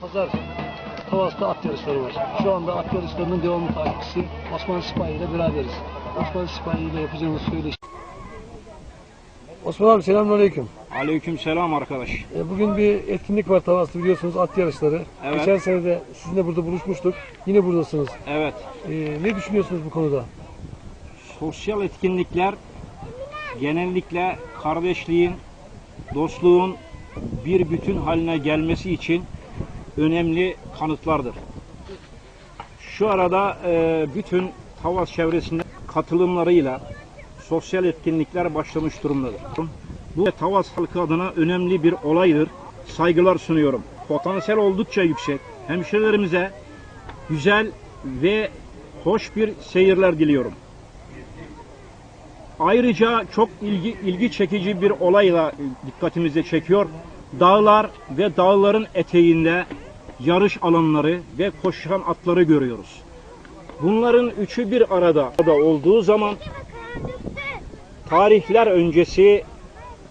Pazar Tavas'ta at yarışları var. Şu anda at yarışlarının devamlı takipçisi Osman Sipahi ile beraberiz. Osman Sipahi ile yapacağımız söyleşi. Osman abi selamünaleyküm. Aleykümselam arkadaş. E, Bugün bir etkinlik var Tavas'ta biliyorsunuz at yarışları. Evet. Geçen sene de sizinle burada buluşmuştuk. Yine buradasınız. Evet, E, ne düşünüyorsunuz bu konuda? sosyal etkinlikler genellikle kardeşliğin, dostluğun bir bütün haline gelmesi için önemli kanıtlardır. Şu arada e, bütün Tavas çevresinde katılımlarıyla sosyal etkinlikler başlamış durumdadır. Bu Tavas halkı adına önemli bir olaydır. Saygılar sunuyorum. Potansiyel oldukça yüksek. Hemşerilerimize güzel ve hoş bir seyirler diliyorum. Ayrıca çok ilgi, ilgi çekici bir olayla dikkatimizi çekiyor. Dağlar ve dağların eteğinde yarış alanları ve koşan atları görüyoruz. Bunların üçü bir arada da olduğu zaman tarihler öncesi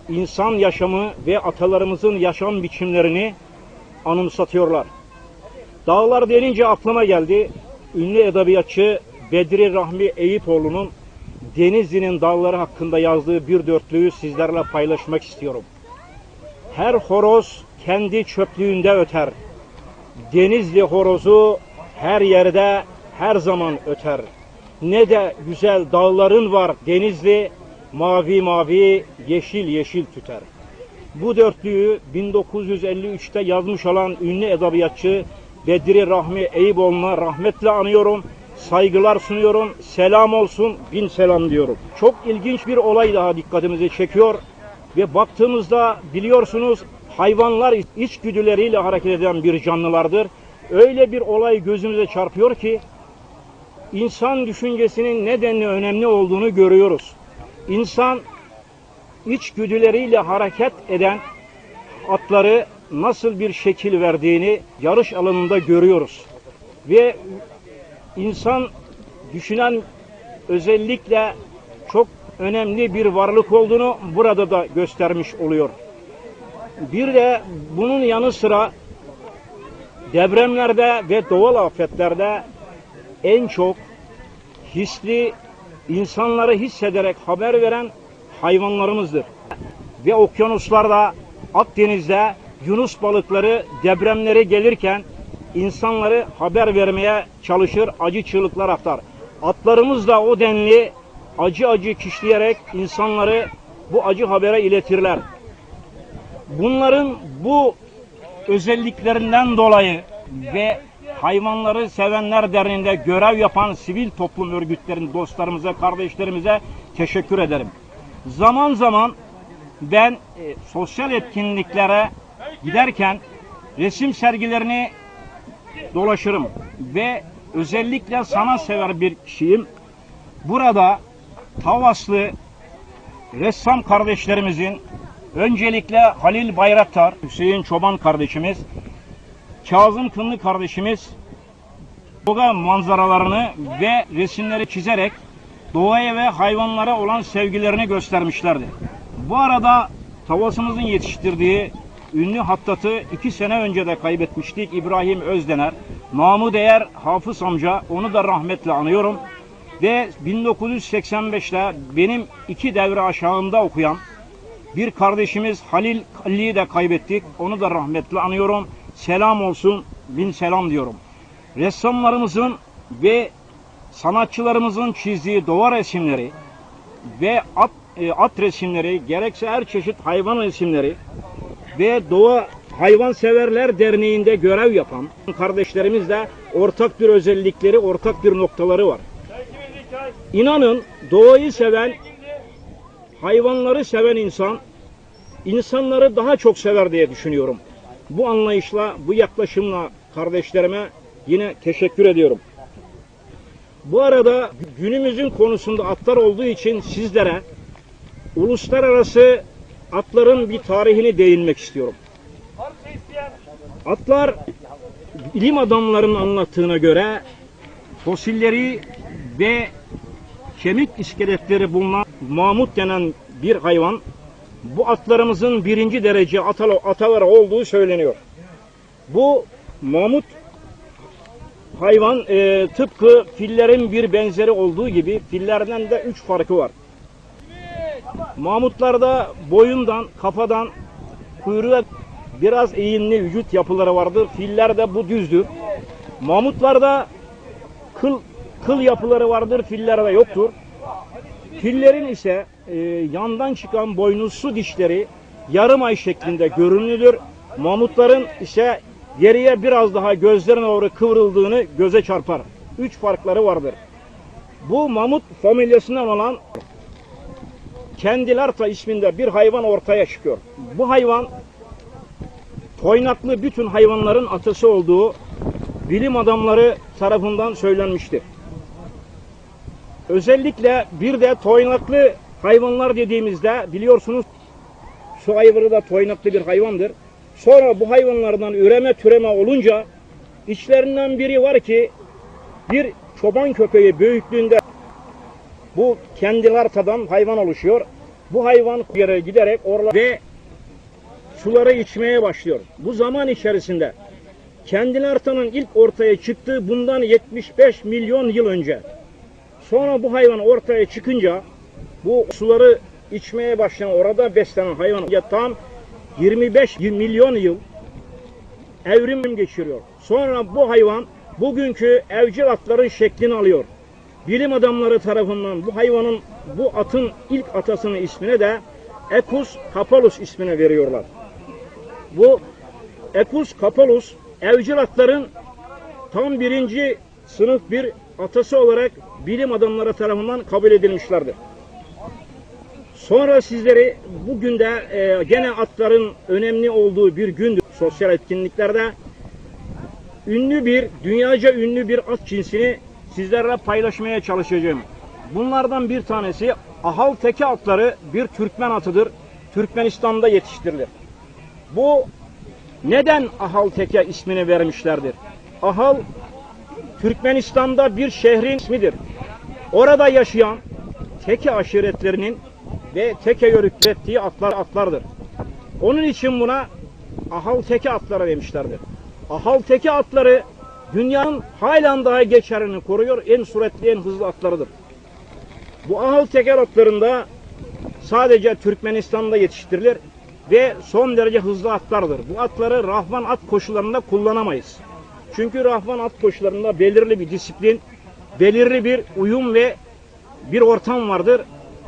insan yaşamı ve atalarımızın yaşam biçimlerini anımsatıyorlar. Dağlar denince aklıma geldi. Ünlü edebiyatçı Bedri Rahmi Eyüpoğlu'nun Denizli'nin dağları hakkında yazdığı bir dörtlüğü sizlerle paylaşmak istiyorum. Her horoz kendi çöplüğünde öter. Denizli horozu her yerde her zaman öter. Ne de güzel dağların var Denizli, mavi mavi, yeşil yeşil tüter. Bu dörtlüğü 1953'te yazmış olan ünlü edebiyatçı Bedri Rahmi Eyüboğlu'na rahmetle anıyorum. Saygılar sunuyorum. Selam olsun, bin selam diyorum. Çok ilginç bir olay daha dikkatimizi çekiyor. Ve baktığımızda biliyorsunuz hayvanlar içgüdüleriyle hareket eden bir canlılardır. Öyle bir olay gözümüze çarpıyor ki insan düşüncesinin nedenli önemli olduğunu görüyoruz. İnsan içgüdüleriyle hareket eden atları nasıl bir şekil verdiğini yarış alanında görüyoruz. Ve insan düşünen özellikle çok önemli bir varlık olduğunu burada da göstermiş oluyor. Bir de bunun yanı sıra depremlerde ve doğal afetlerde en çok hisli insanları hissederek haber veren hayvanlarımızdır. Ve okyanuslarda, Akdeniz'de Yunus balıkları depremleri gelirken insanları haber vermeye çalışır, acı çığlıklar atar. Atlarımız da o denli acı acı kişleyerek insanları bu acı habere iletirler. Bunların bu özelliklerinden dolayı ve Hayvanları Sevenler Derneği'nde görev yapan sivil toplum örgütlerinin dostlarımıza, kardeşlerimize teşekkür ederim. Zaman zaman ben e, sosyal etkinliklere giderken resim sergilerini dolaşırım ve özellikle sanat sever bir kişiyim. Burada Tavaslı ressam kardeşlerimizin öncelikle Halil Bayraktar, Hüseyin Çoban kardeşimiz, Kazım Kınlı kardeşimiz doğa manzaralarını ve resimleri çizerek doğaya ve hayvanlara olan sevgilerini göstermişlerdi. Bu arada Tavasımızın yetiştirdiği ünlü hattatı iki sene önce de kaybetmiştik İbrahim Özdener. Namı değer Hafız amca onu da rahmetle anıyorum. Ve 1985'te benim iki devre aşağımda okuyan bir kardeşimiz Halil Kalli'yi de kaybettik. Onu da rahmetle anıyorum. Selam olsun, bin selam diyorum. Ressamlarımızın ve sanatçılarımızın çizdiği doğa resimleri ve at, e, at resimleri, gerekse her çeşit hayvan resimleri ve Doğa Hayvanseverler Derneği'nde görev yapan kardeşlerimizle ortak bir özellikleri, ortak bir noktaları var. İnanın doğayı seven, hayvanları seven insan, insanları daha çok sever diye düşünüyorum. Bu anlayışla, bu yaklaşımla kardeşlerime yine teşekkür ediyorum. Bu arada günümüzün konusunda atlar olduğu için sizlere uluslararası atların bir tarihini değinmek istiyorum. Atlar bilim adamlarının anlattığına göre fosilleri ve kemik iskeletleri bulunan mamut denen bir hayvan bu atlarımızın birinci derece ataları olduğu söyleniyor. Bu mamut hayvan e, tıpkı fillerin bir benzeri olduğu gibi fillerden de üç farkı var. Mamutlarda boyundan, kafadan, kuyruğa biraz eğimli vücut yapıları vardır. Fillerde bu düzdür. Mamutlarda kıl kıl yapıları vardır, fillerde yoktur. Fillerin ise e, yandan çıkan boynuzlu dişleri yarım ay şeklinde görünülür. Mamutların ise geriye biraz daha gözlerine doğru kıvrıldığını göze çarpar. Üç farkları vardır. Bu mamut familyasından olan Kendilarta isminde bir hayvan ortaya çıkıyor. Bu hayvan toynaklı bütün hayvanların atası olduğu bilim adamları tarafından söylenmiştir. Özellikle bir de toynaklı hayvanlar dediğimizde biliyorsunuz su ayvırı da toynaklı bir hayvandır. Sonra bu hayvanlardan üreme türeme olunca içlerinden biri var ki bir çoban köpeği büyüklüğünde bu kendilartadan hayvan oluşuyor. Bu hayvan yere giderek orla ve suları içmeye başlıyor. Bu zaman içerisinde kendilartanın ilk ortaya çıktığı bundan 75 milyon yıl önce. Sonra bu hayvan ortaya çıkınca bu suları içmeye başlayan orada beslenen hayvan ya tam 25 milyon yıl evrim geçiriyor. Sonra bu hayvan bugünkü evcil atların şeklini alıyor. Bilim adamları tarafından bu hayvanın, bu atın ilk atasının ismine de Equus capalus ismine veriyorlar. Bu Equus capalus evcil atların tam birinci sınıf bir atası olarak bilim adamları tarafından kabul edilmişlerdir. Sonra sizleri bugün de e, gene atların önemli olduğu bir gündür sosyal etkinliklerde ünlü bir, dünyaca ünlü bir at cinsini sizlerle paylaşmaya çalışacağım. Bunlardan bir tanesi ahal teke atları bir Türkmen atıdır. Türkmenistan'da yetiştirilir. Bu neden ahal teke ismini vermişlerdir? Ahal Türkmenistan'da bir şehrin ismidir. Orada yaşayan teke aşiretlerinin ve teke yörüklettiği atlar atlardır. Onun için buna ahal teke atlara demişlerdir. Ahal teke atları dünyanın halen daha geçerini koruyor. En suretli, en hızlı atlarıdır. Bu ahal teker atlarında sadece Türkmenistan'da yetiştirilir ve son derece hızlı atlardır. Bu atları rahvan at koşularında kullanamayız. Çünkü rahvan at koşularında belirli bir disiplin, belirli bir uyum ve bir ortam vardır.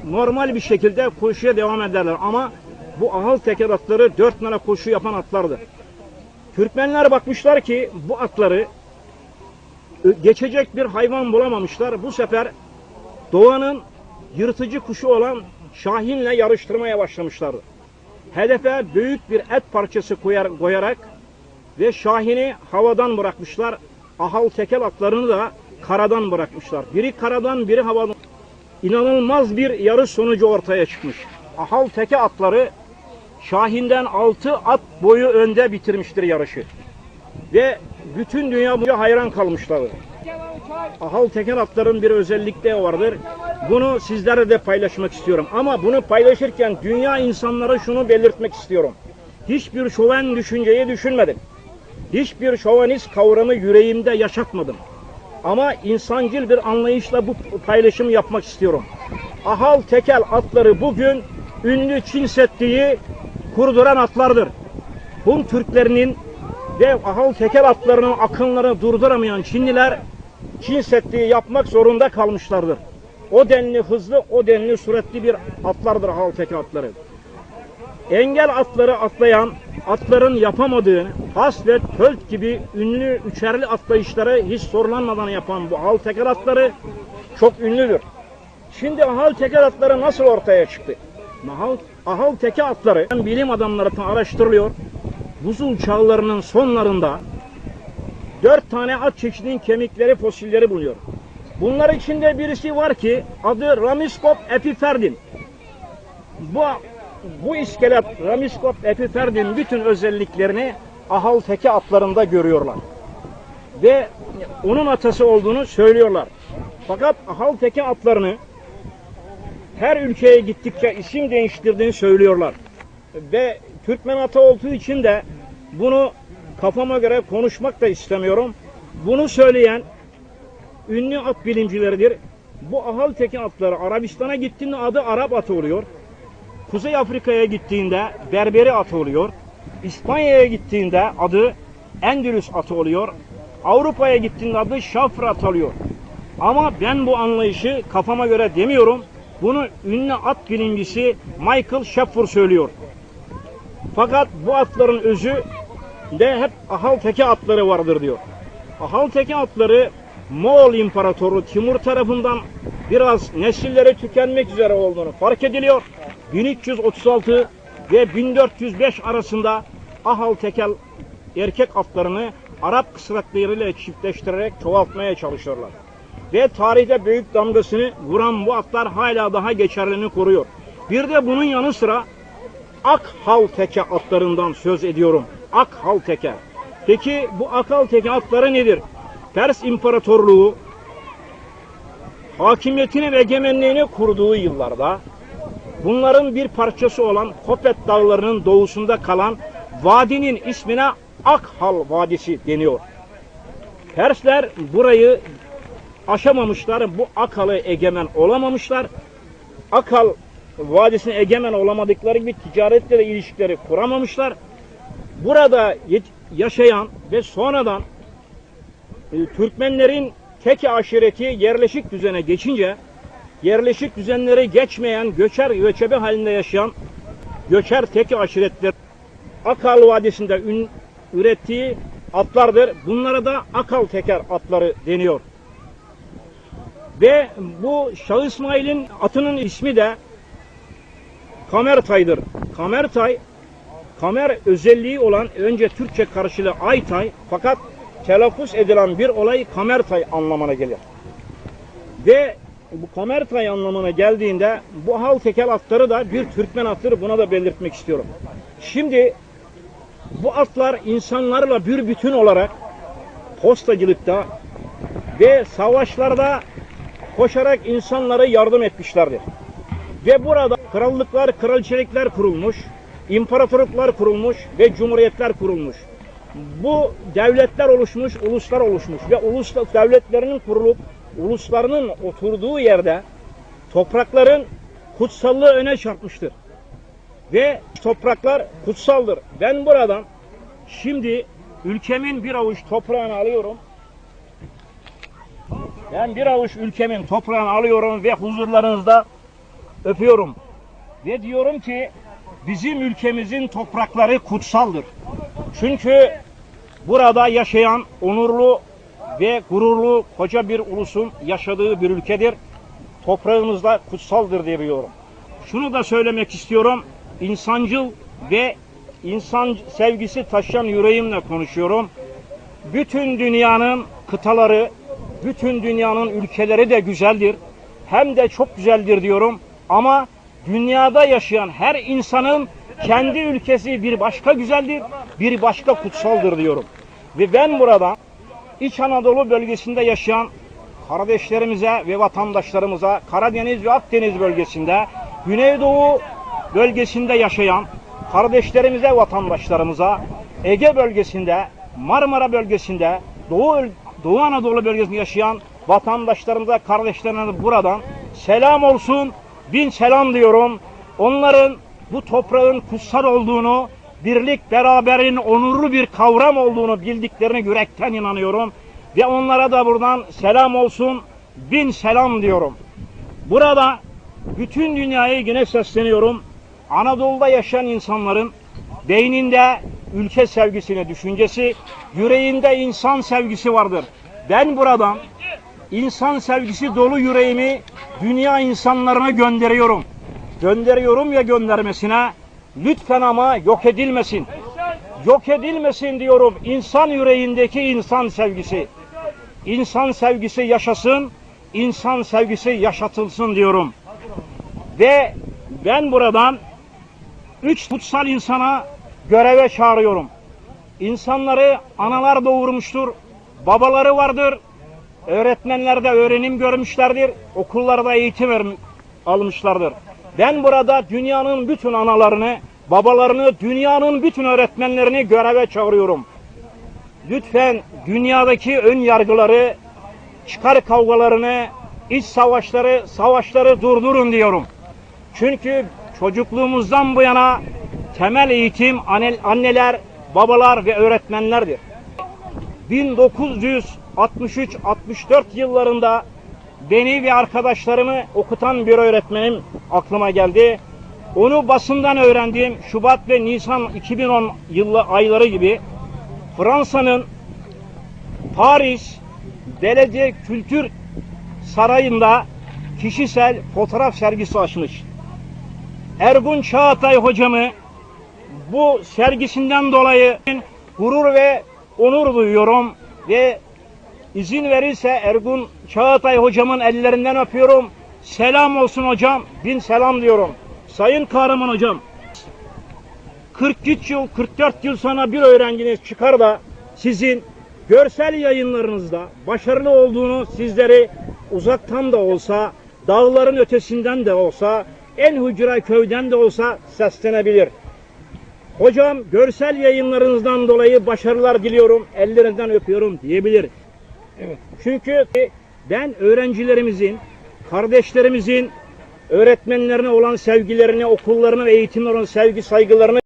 Normal bir şekilde koşuya devam ederler ama bu ahal teker atları dört nara koşu yapan atlardır. Türkmenler bakmışlar ki bu atları geçecek bir hayvan bulamamışlar. Bu sefer doğanın yırtıcı kuşu olan Şahin'le yarıştırmaya başlamışlar. Hedefe büyük bir et parçası koyar, koyarak ve Şahin'i havadan bırakmışlar. Ahal tekel atlarını da karadan bırakmışlar. Biri karadan biri havadan. İnanılmaz bir yarış sonucu ortaya çıkmış. Ahal teke atları Şahin'den 6 at boyu önde bitirmiştir yarışı. Ve bütün dünya boyu hayran kalmışlar. Ahal teker atların bir özellikleri vardır. Bunu sizlerle de paylaşmak istiyorum. Ama bunu paylaşırken dünya insanlara şunu belirtmek istiyorum. Hiçbir şoven düşünceyi düşünmedim. Hiçbir şovanist kavramı yüreğimde yaşatmadım. Ama insancıl bir anlayışla bu paylaşımı yapmak istiyorum. Ahal tekel atları bugün ünlü Çin Seddi'yi kurduran atlardır. Hun Türklerinin ve ahal tekel atlarının akınlarını durduramayan Çinliler Çin Seddi'yi yapmak zorunda kalmışlardır. O denli hızlı, o denli suretli bir atlardır ahal tekel atları. Engel atları atlayan, atların yapamadığını, has ve tölt gibi ünlü üçerli atlayışları hiç sorulanmadan yapan bu ahal teker atları çok ünlüdür. Şimdi ahal teker atları nasıl ortaya çıktı? Ahal, ahal teke atları bilim adamları araştırılıyor. Buzul çağlarının sonlarında dört tane at çeşidinin kemikleri, fosilleri bulunuyor. Bunlar içinde birisi var ki adı Ramiskop epiferdin. Bu bu iskelet Ramiskop epiferdin bütün özelliklerini ahal teke atlarında görüyorlar. Ve onun atası olduğunu söylüyorlar. Fakat ahal teke atlarını her ülkeye gittikçe isim değiştirdiğini söylüyorlar. Ve Türkmen atı olduğu için de bunu kafama göre konuşmak da istemiyorum. Bunu söyleyen ünlü at bilimcileridir. Bu ahal teki atları Arabistan'a gittiğinde adı Arap atı oluyor. Kuzey Afrika'ya gittiğinde Berberi atı oluyor. İspanya'ya gittiğinde adı Endülüs atı oluyor. Avrupa'ya gittiğinde adı Şafra atı oluyor. Ama ben bu anlayışı kafama göre demiyorum. Bunu ünlü at bilimcisi Michael Schaffer söylüyor. Fakat bu atların özü de hep ahal teke atları vardır diyor. Ahal teke atları Moğol İmparatoru Timur tarafından biraz nesilleri tükenmek üzere olduğunu fark ediliyor. 1336 ve 1405 arasında ahal tekel erkek atlarını Arap kısraklarıyla çiftleştirerek çoğaltmaya çalışıyorlar. Ve tarihte büyük damgasını vuran bu atlar hala daha geçerliliğini koruyor. Bir de bunun yanı sıra ak hal teke atlarından söz ediyorum. Ak hal teke. Peki bu akal teke atları nedir? Pers İmparatorluğu hakimiyetini ve egemenliğini kurduğu yıllarda bunların bir parçası olan Kopet Dağları'nın doğusunda kalan vadinin ismine Akhal Vadisi deniyor. Persler burayı aşamamışlar, bu Akal'ı egemen olamamışlar. Akal Vadisi'ne egemen olamadıkları gibi ticaretle de ilişkileri kuramamışlar. Burada yaşayan ve sonradan e, Türkmenlerin teki aşireti yerleşik düzene geçince yerleşik düzenleri geçmeyen göçer göçebe halinde yaşayan göçer teki aşiretler Akal Vadisi'nde ün, ürettiği atlardır. Bunlara da akal teker atları deniyor. Ve bu Şah İsmail'in atının ismi de Kamertay'dır. Kamertay, kamer özelliği olan önce Türkçe karşılığı Aytay fakat telaffuz edilen bir olay Kamertay anlamına gelir. Ve bu Kamertay anlamına geldiğinde bu hal tekel atları da bir Türkmen atıdır. Buna da belirtmek istiyorum. Şimdi bu atlar insanlarla bir bütün olarak postacılıkta ve savaşlarda koşarak insanlara yardım etmişlerdir. Ve burada krallıklar, kraliçelikler kurulmuş, imparatorluklar kurulmuş ve cumhuriyetler kurulmuş. Bu devletler oluşmuş, uluslar oluşmuş ve ulus devletlerinin kurulup uluslarının oturduğu yerde toprakların kutsallığı öne çarpmıştır. Ve topraklar kutsaldır. Ben buradan şimdi ülkemin bir avuç toprağını alıyorum. Ben bir avuç ülkemin toprağını alıyorum ve huzurlarınızda öpüyorum. Ve diyorum ki bizim ülkemizin toprakları kutsaldır. Çünkü burada yaşayan onurlu ve gururlu koca bir ulusun yaşadığı bir ülkedir. Toprağımız da kutsaldır diye biliyorum. Şunu da söylemek istiyorum. İnsancıl ve insan sevgisi taşıyan yüreğimle konuşuyorum. Bütün dünyanın kıtaları, bütün dünyanın ülkeleri de güzeldir. Hem de çok güzeldir diyorum. Ama dünyada yaşayan her insanın kendi ülkesi bir başka güzeldir, bir başka kutsaldır diyorum. Ve ben burada İç Anadolu bölgesinde yaşayan kardeşlerimize ve vatandaşlarımıza Karadeniz ve Akdeniz bölgesinde, Güneydoğu bölgesinde yaşayan kardeşlerimize, vatandaşlarımıza, Ege bölgesinde, Marmara bölgesinde, Doğu, Doğu Anadolu bölgesinde yaşayan vatandaşlarımıza, kardeşlerimize buradan selam olsun, bin selam diyorum. Onların bu toprağın kutsal olduğunu, birlik beraberin onurlu bir kavram olduğunu bildiklerini yürekten inanıyorum. Ve onlara da buradan selam olsun, bin selam diyorum. Burada bütün dünyaya yine sesleniyorum. Anadolu'da yaşayan insanların beyninde ülke sevgisine düşüncesi, yüreğinde insan sevgisi vardır. Ben buradan insan sevgisi dolu yüreğimi dünya insanlarına gönderiyorum. Gönderiyorum ya göndermesine lütfen ama yok edilmesin. Yok edilmesin diyorum insan yüreğindeki insan sevgisi. İnsan sevgisi yaşasın, insan sevgisi yaşatılsın diyorum. Ve ben buradan üç kutsal insana göreve çağırıyorum. İnsanları analar doğurmuştur, babaları vardır, öğretmenler de öğrenim görmüşlerdir, okullarda eğitim almışlardır. Ben burada dünyanın bütün analarını, babalarını, dünyanın bütün öğretmenlerini göreve çağırıyorum. lütfen dünyadaki ön yargıları, çıkar kavgalarını, iç savaşları, savaşları durdurun diyorum. Çünkü çocukluğumuzdan bu yana temel eğitim anne- anneler, babalar ve öğretmenlerdir. 1963-64 yıllarında beni ve arkadaşlarımı okutan bir öğretmenim aklıma geldi. Onu basından öğrendiğim Şubat ve Nisan 2010 yılı ayları gibi Fransa'nın Paris Belediye Kültür Sarayı'nda kişisel fotoğraf sergisi açmış. Ergun Çağatay hocamı bu sergisinden dolayı gurur ve onur duyuyorum ve izin verirse Ergun Çağatay hocamın ellerinden öpüyorum. Selam olsun hocam. Bin selam diyorum. Sayın Kahraman hocam. 43 yıl, 44 yıl sonra bir öğrenciniz çıkar da sizin görsel yayınlarınızda başarılı olduğunu sizleri uzaktan da olsa, dağların ötesinden de olsa, en hücra köyden de olsa seslenebilir. Hocam görsel yayınlarınızdan dolayı başarılar diliyorum, ellerinden öpüyorum diyebilir. Evet. Çünkü ben öğrencilerimizin, kardeşlerimizin öğretmenlerine olan sevgilerini, okullarına ve eğitimlerine olan sevgi saygılarını